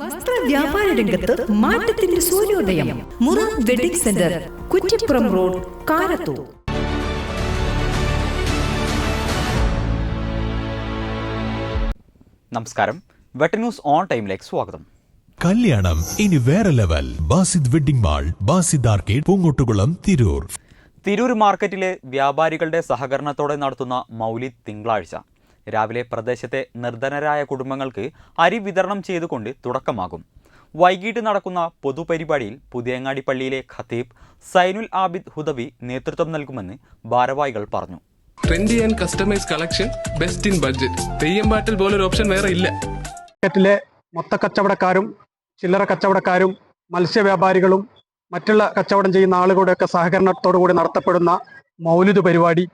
വസ്ത്ര വ്യാപാര രംഗത്ത് മാറ്റത്തിന്റെ സൂര്യോദയം. Mura wedding centre Kuttippuram road Karathur. നമസ്കാരം. വെട്ടന്യൂസ് ഓൺ ടൈമിലേക്ക് സ്വാഗതം. കല്യാണം ഇനി വേറെ level. Basid wedding mall Basid arcade Poongottukulam Tirur. Tirur മാർക്കറ്റിലെ വ്യാപാരികളുടെ സഹകരണത്തോടെ നടത്തുന്ന മൗലിദ് തിങ്കളാഴ്ച. രാവിലെ പ്രദേശത്തെ നിർധനരായ കുടുംബങ്ങൾക്ക് അരി വിതരണം ചെയ്തുകൊണ്ട് തുടക്കമാകും. വൈകിട്ട് നടക്കുന്ന പൊതുപരിപാടിയിൽ പുതിയങ്ങാടി പള്ളിയിലെ ഖത്തീബ് സൈനുൽ ആബിദ് ഹുദവി നേതൃത്വം നൽകുമെന്ന് ഭാരവാഹികൾ പറഞ്ഞു. Trendy and customise collection best in budget theyyam പാട്ടിൽ പോലൊരു ഓപ്ഷൻ വേറെ ഇല്ല. മാർക്കറ്റിലെ മൊത്ത കച്ചവടക്കാരും ചില്ലറ കച്ചവടക്കാരും മത്സ്യ വ്യാപാരികളും മറ്റുള്ള കച്ചവടം ചെയ്യുന്ന ആളുകളുടെയൊക്കെ സഹകരണത്തോടു കൂടി നടത്തപ്പെടുന്ന മൗലിദ് പരിപാടി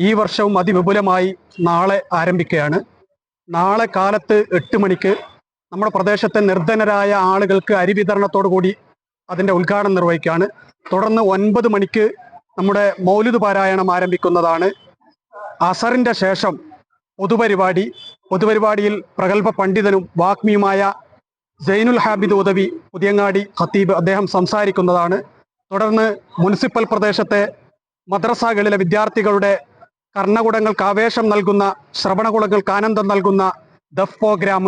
ഈ വർഷവും അതിവിപുലമായി നാളെ ആരംഭിക്കുകയാണ്. നാളെ കാലത്ത് എട്ട് മണിക്ക് നമ്മുടെ പ്രദേശത്തെ നിർധനരായ ആളുകൾക്ക് അരി വിതരണത്തോടു കൂടി അതിന്റെ ഉദ്ഘാടനം നിർവഹിക്കുകയാണ്. തുടർന്ന് ഒൻപത് മണിക്ക് നമ്മുടെ മൗലിദ് പാരായണം ആരംഭിക്കുന്നതാണ്. അസറിന്റെ ശേഷം പൊതുപരിപാടി പൊതുപരിപാടിയിൽ പ്രഗത്ഭ പണ്ഡിതനും വാഗ്മിയുമായ ജൈനുൽ ഹാബിദ് ഉദവി പുതിയങ്ങാടി ഖത്തീബ് അദ്ദേഹം സംസാരിക്കുന്നതാണ്. തുടർന്ന് മുനിസിപ്പൽ പ്രദേശത്തെ മദ്രസകളിലെ വിദ്യാർത്ഥികളുടെ കർണകുടങ്ങൾക്ക് ആവേശം നൽകുന്ന ശ്രവണകുളങ്ങൾക്ക് ആനന്ദം നൽകുന്ന ദഫ് പ്രോഗ്രാം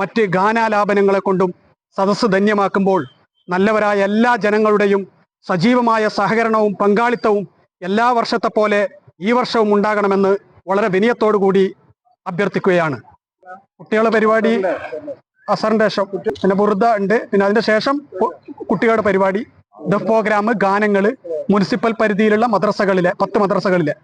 മറ്റ് ഗാനാലാപനങ്ങളെ കൊണ്ടും സദസ്സ് ധന്യമാക്കുമ്പോൾ നല്ലവരായ എല്ലാ ജനങ്ങളുടെയും സജീവമായ സഹകരണവും പങ്കാളിത്തവും എല്ലാ വർഷത്തെ പോലെ ഈ വർഷവും ഉണ്ടാകണമെന്ന് വളരെ വിനയത്തോടു കൂടി അഭ്യർത്ഥിക്കുകയാണ്. കുട്ടികളുടെ പരിപാടി അസറിന്റെ ശേഷം പിന്നെ ബുറുദ ഉണ്ട്. പിന്നെ അതിന്റെ ശേഷം കുട്ടികളുടെ പരിപാടി ദഫ് പ്രോഗ്രാം ഗാനങ്ങൾ മുനിസിപ്പൽ പരിധിയിലുള്ള മദ്രസകളിലെ പത്ത് മദ്രസകളിലെ.